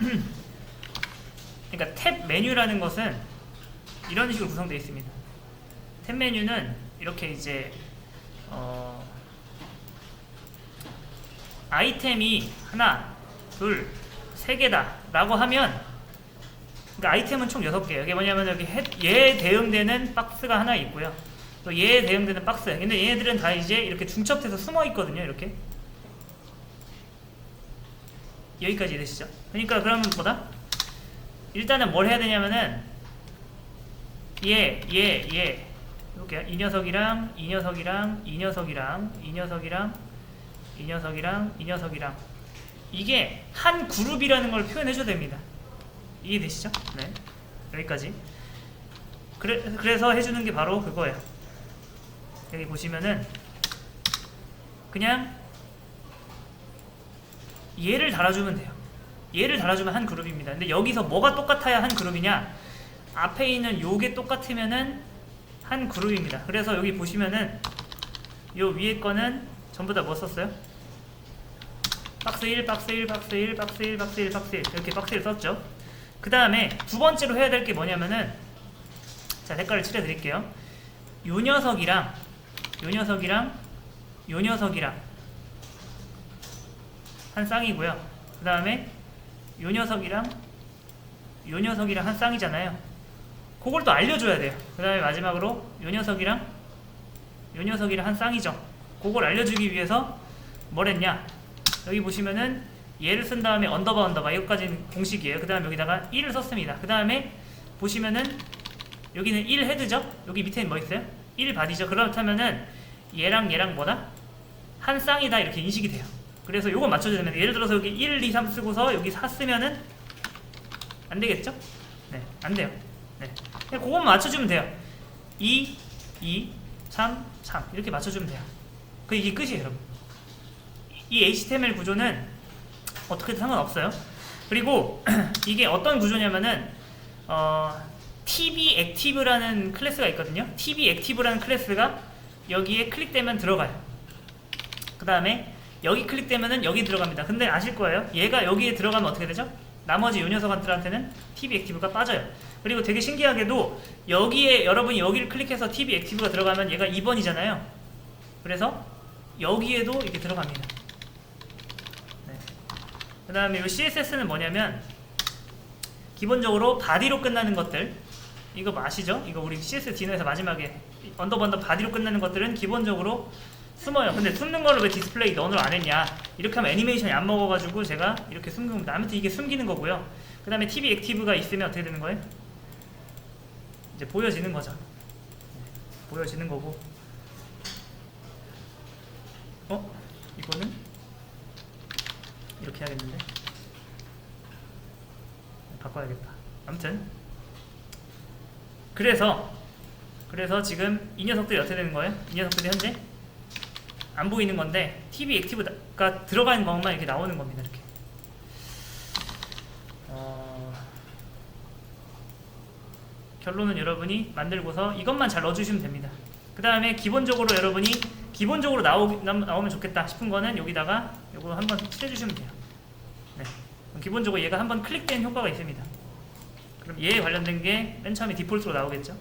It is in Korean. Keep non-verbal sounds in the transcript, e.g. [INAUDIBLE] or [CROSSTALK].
[CLEARS THROAT] 그러니까 탭 메뉴라는 것은 이런 식으로 구성되어 있습니다. 탭 메뉴는 이렇게 이제 어, 아이템이 하나, 둘, 세 개다 라고 하면 그러니까 아이템은 총 6개예요. 이게 뭐냐면 여기 해- 얘에 대응되는 박스가 하나 있고요. 또 얘에 대응되는 박스. 근데 얘네들은 다 이제 이렇게 중첩돼서 숨어 있거든요. 이렇게. 여기까지 이해되시죠? 그러니까 그러면 뭐다? 일단은 뭘 해야 되냐면은 얘, 얘, 얘 이렇게 이 녀석이랑 이 녀석이랑 이 녀석이랑 이 녀석이랑 이 녀석이랑 이 녀석이랑 이게 한 그룹이라는 걸 표현해줘야 됩니다. 이해되시죠? 네 여기까지. 그래, 그래서 해주는 게 바로 그거예요. 여기 보시면은 그냥 얘를 달아주면 돼요. 얘를 달아주면 한 그룹입니다. 근데 여기서 뭐가 똑같아야 한 그룹이냐? 앞에 있는 요게 똑같으면은 한 그룹입니다. 그래서 여기 보시면은 요 위에 거는 전부 다 뭐 썼어요? 박스 1, 박스 1, 박스 1, 박스 1, 박스 1, 박스 1 이렇게 박스 1 썼죠. 그 다음에 두 번째로 해야 될 게 뭐냐면은 자 색깔을 칠해드릴게요. 요 녀석이랑 요 녀석이랑 요 녀석이랑 한 쌍이고요. 그 다음에 요 녀석이랑 요 녀석이랑 한 쌍이잖아요. 그걸 또 알려줘야 돼요. 그 다음에 마지막으로 요 녀석이랑 요 녀석이랑 한 쌍이죠. 그걸 알려주기 위해서 뭘 했냐? 여기 보시면은 얘를 쓴 다음에 언더바 언더바 이것까지는 공식이에요. 그 다음에 여기다가 1을 썼습니다. 그 다음에 보시면은 여기는 1 헤드죠? 여기 밑에는 뭐 있어요? 1 바디죠? 그렇다면은 얘랑 얘랑 뭐다? 한 쌍이다 이렇게 인식이 돼요. 그래서 요거 됩니다. 예를 들어서 여기 1, 2, 3 쓰고서 여기 4 쓰면은 안 되겠죠? 네, 안 돼요. 네. 그냥 그것만 맞춰주면 돼요. 2, 2, 3, 3 이렇게 맞춰주면 돼요. 그 이게 끝이에요, 여러분. 이 HTML 구조는 어떻게든 상관없어요. 그리고 [CLEARS THROAT] 이게 어떤 구조냐면은 어, TV Active라는 클래스가 있거든요. TV Active라는 클래스가 여기에 클릭되면 들어가요. 그 다음에 여기 클릭되면은 여기 들어갑니다. 근데 아실 거예요. 얘가 여기에 들어가면 어떻게 되죠? 나머지 요 녀석한테는 TV 액티브가 빠져요. 그리고 되게 신기하게도 여기에 여러분이 여기를 클릭해서 TV 액티브가 들어가면 얘가 2번이잖아요. 그래서 여기에도 이렇게 들어갑니다. 네. 그 다음에 이 CSS는 뭐냐면 기본적으로 바디로 끝나는 것들 이거 뭐 아시죠? 이거 우리 CSS 디노에서 마지막에 언더번더 바디로 끝나는 것들은 기본적으로 숨어요. 근데 숨는 거를 왜 디스플레이 너는 안 했냐? 이렇게 하면 애니메이션이 안 먹어가지고 제가 이렇게 숨긴 겁니다. 아무튼 이게 숨기는 거고요. 그 다음에 TV 액티브가 있으면 어떻게 되는 거예요? 이제 보여지는 거죠. 네, 보여지는 거고. 어? 이거는 이렇게 해야겠는데? 바꿔야겠다. 아무튼 그래서 그래서 지금 이 녀석들이 어떻게 되는 거예요? 이 녀석들이 현재 안 보이는 건데 TV 액티브가 들어가는 것만 이렇게 나오는 겁니다. 이렇게. 어, 결론은 여러분이 만들고서 이것만 잘 넣어주시면 됩니다. 그 다음에 기본적으로 여러분이 기본적으로 나오, 나- 나오면 좋겠다 싶은 거는 여기다가 이거 한번 칠해주시면 돼요. 네. 기본적으로 얘가 한번 클릭된 효과가 있습니다. 그럼 얘에 관련된 게 맨 처음에 디폴트로 나오겠죠.